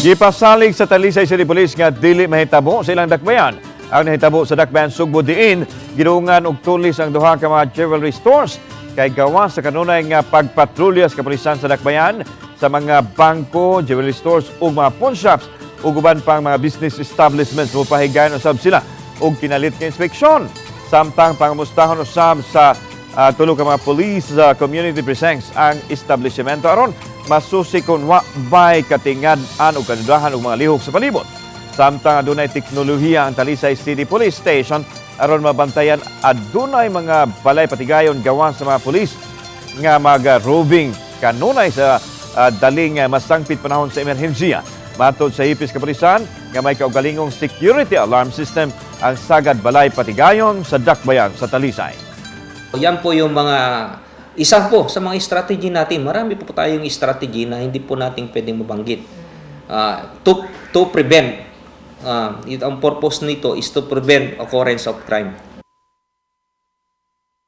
Gipasalig sa Talisay City Police nga dili mahitabo sa ilang dakbayan. Ang nahitabo sa dakbayan Sugbo diin, gidungan og tulis ang duha ka mga jewelry stores kay gawa sa kanunay nga pagpatrolya sa kapulisan sa dakbayan sa mga bangko, jewelry stores ug mga pawn shops ug uban pang mga business establishments mo pahigayon usab sila og kinalit nga inspeksyon. Samtang pangumustahon usab sa uh, tulo ka mga police sa community precincts ang establishmento aron masusi kung wa bay katingad-an o kanudahan og mga lihok sa palibot. Samtang adunay teknolohiya ang Talisay City Police Station aron mabantayan adunay mga balay patigayon gawa sa mga pulis nga mag-roving kanunay sa uh, daling uh, masangpit panahon sa emerhensiya. Matod sa Hipis Kapulisan nga may kaugalingong security alarm system ang sagad balay patigayon sa Dakbayan sa Talisay. Yan po yung mga isa po sa mga strategy natin. Marami po, po tayong strategy na hindi po natin pwedeng mabanggit. Ah, to, to prevent. It- ang purpose nito is to prevent occurrence of crime.